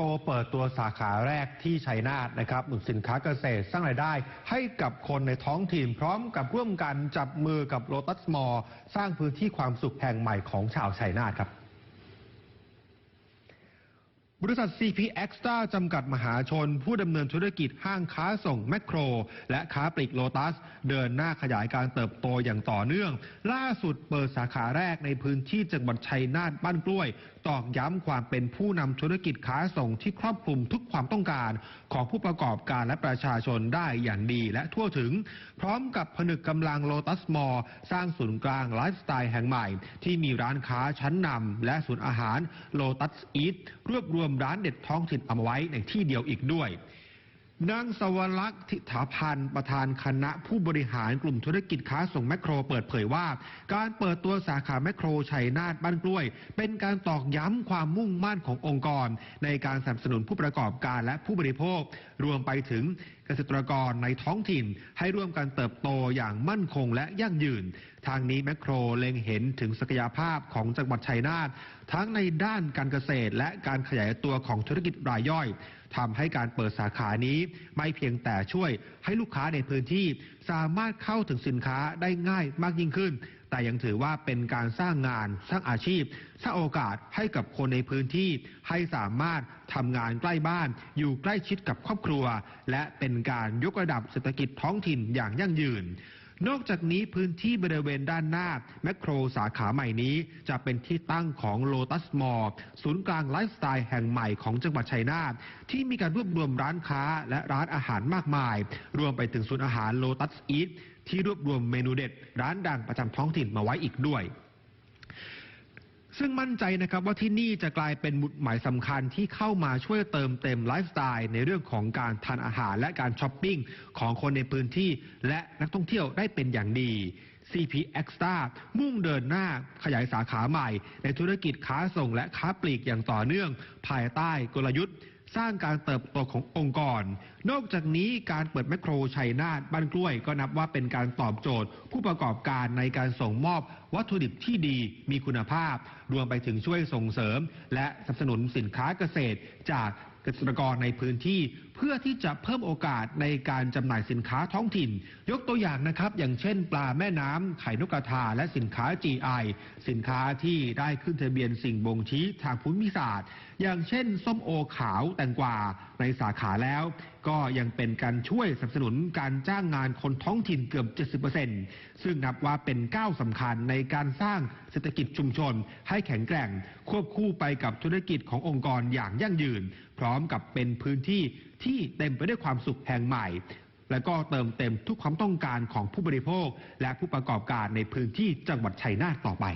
โปรเปิดตัวสาขาแรกที่ชัยนาทนะครับหนุนสินค้าเกษตรสร้างรายได้ให้กับคนในท้องถิ่นพร้อมกับร่วมกันจับมือกับโลตัสมอลสร้างพื้นที่ความสุขแห่งใหม่ของชาวชัยนาทครับ บริษัท CP Extra จำกัดมหาชน ผู้ดำเนินธุรกิจห้างค้าส่งแมคโคร และค้าปลีกโลตัส เดินหน้าขยายการเติบโตอย่างต่อเนื่อง ล่าสุดเปิดสาขาแรกในพื้นที่จังหวัดชัยนาทบ้านกล้วย ตอกย้ำความเป็นผู้นำธุรกิจค้าส่งที่ครอบคลุมทุกความต้องการ ของผู้ประกอบการและประชาชนได้อย่างดีและทั่วถึง พร้อมกับผนึกกำลังโลตัสมอลสร้างศูนย์กลางไลฟ์สไตล์แห่งใหม่ ที่มีร้านค้าชั้นนำและศูนย์อาหารโลตัสอีทรวบรวมร้านเด็ดท้องถิ่นเอามาไว้ในที่เดียวอีกด้วย นางสวรักษ์ทิถาพันธ์ประธานคณะผู้บริหารกลุ่มธุรกิจค้าส่งแมคโครเปิดเผยว่า การเปิดตัวสาขาแมคโครชัยนาทบ้านกล้วย เป็นการตอกย้ำความมุ่งมั่นขององค์กร ในการสนับสนุนผู้ประกอบการและผู้บริโภค รวมไปถึงเกษตรกรในท้องถิ่น ให้ร่วมกันเติบโตอย่างมั่นคงและยั่งยืน ทางนี้แมคโครเล็งเห็นถึงศักยภาพของจังหวัดชัยนาททั้งในด้านการเกษตรและการขยายตัวของธุรกิจรายย่อย ทำให้การเปิดสาขานี้ไม่เพียงแต่ช่วยให้ลูกค้าในพื้นที่สามารถเข้าถึงสินค้าได้ง่ายมากยิ่งขึ้น แต่ยังถือว่าเป็นการสร้างงานสร้างอาชีพ สร้างโอกาสให้กับคนในพื้นที่ ให้สามารถทำงานใกล้บ้าน อยู่ใกล้ชิดกับครอบครัว และเป็นการยกระดับเศรษฐกิจท้องถิ่นอย่างยั่งยืน นอกจากนี้พื้นที่บริเวณด้านหน้า แมคโครสาขาใหม่นี้ จะเป็นที่ตั้งของโลตัสมอลศูนย์กลางไลฟ์สไตล์แห่งใหม่ของจังหวัดชัยนาทที่มีการรวบรวมร้านค้าและร้านอาหารมากมาย รวมไปถึงศูนย์อาหารโลตัสอีทที่รวบรวมเมนูเด็ด ร้านดังประจำท้องถิ่นมาไว้อีกด้วย ซึ่งมั่นใจนะครับว่าที่นี่จะกลายเป็นมุดหมายสำคัญที่เข้ามาช่วยเติมเต็มไลฟ์สไตล์ในเรื่องของการทานอาหารและการช้อปปิ้งของคนในพื้นที่ และนักท่องเที่ยวได้เป็นอย่างดี CP Extra มุ่งเดินหน้าขยายสาขาใหม่ ในธุรกิจค้าส่งและค้าปลีกอย่างต่อเนื่อง ภายใต้กลยุทธ์ สร้างการเติบโตขององค์กร นอกจากนี้การเปิดแมคโครชัยนาทบ้านกล้วยก็นับว่าเป็นการตอบโจทย์ ผู้ประกอบการในการส่งมอบวัตถุดิบที่ดีมีคุณภาพ รวมไปถึงช่วยส่งเสริม และสนับสนุนสินค้าเกษตรจากเกษตรกรในพื้นที่ เพื่อที่จะเพิ่มโอกาสในการจำหน่ายสินค้าท้องถิ่น ยกตัวอย่างนะครับ อย่างเช่น ปลาแม่น้ำไข่นกกระทาและสินค้า GI สินค้าที่ได้ขึ้นทะเบียนสิ่งบ่งชี้ทางภูมิศาสตร์ อย่างเช่น ส้มโอขาวแตงกวาในสาขาแล้ว ก็ยังเป็นการช่วยสนับสนุนการจ้างงานคนท้องถิ่นเกือบ 70%ซึ่งนับว่าเป็นก้าวสำคัญในการสร้างเศรษฐกิจชุมชนให้แข็งแกร่ง ควบคู่ไปกับธุรกิจขององค์กรอย่างยั่งยืน พร้อมกับเป็นพื้นที่ที่เต็มไปด้วยความสุขแห่งใหม่ และก็เติมเต็มทุกความต้องการของผู้บริโภค และผู้ประกอบการในพื้นที่จังหวัดชัยนาทต่อไป